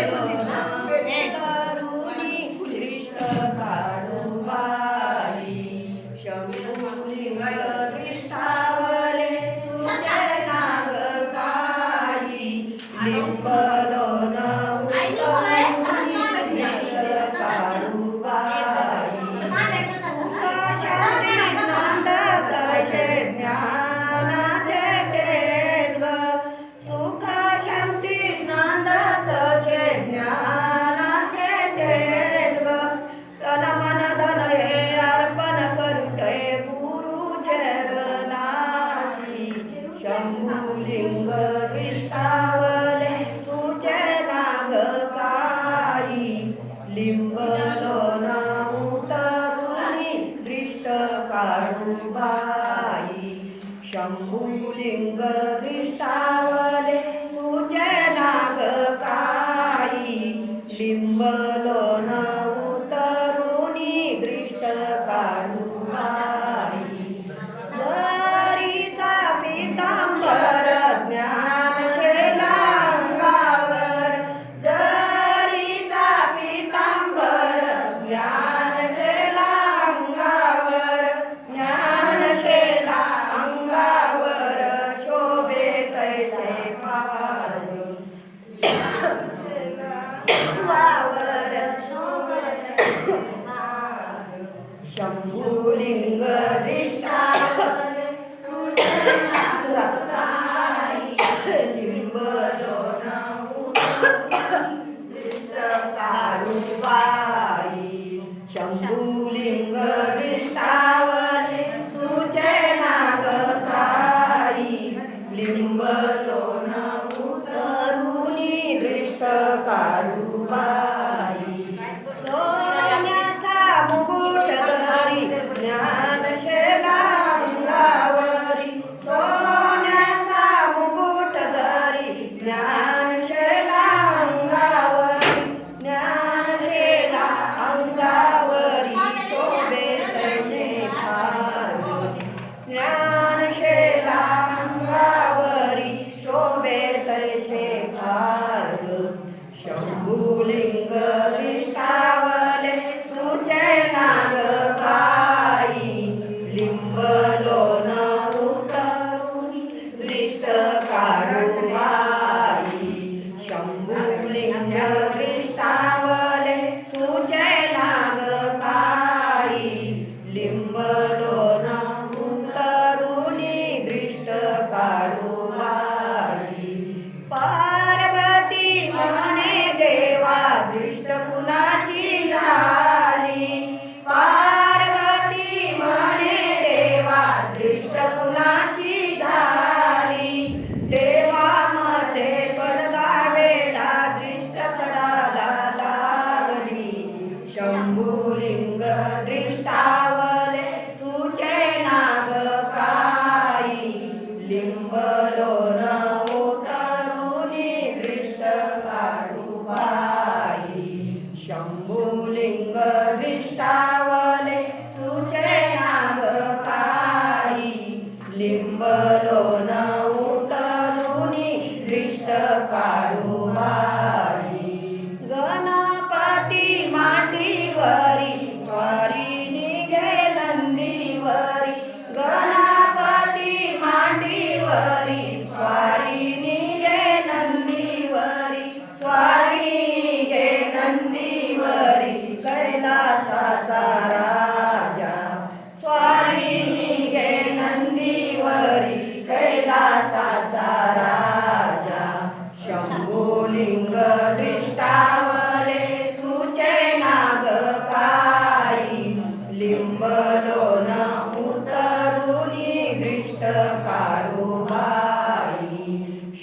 Em 你了 Kalubai Shambhuling दृष्टावले सूचनाग काही लिंबलोन limbă, tonă, utărunii, riștă, carul. Yeah.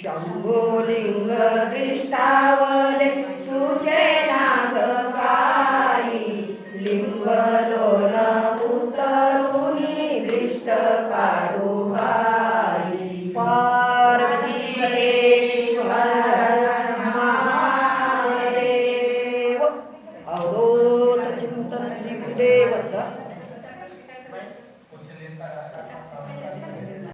शम्भुलिङ्ग कृष्णावले सुचे लिंग लिङ्गलोल उतरुणि दृष्ट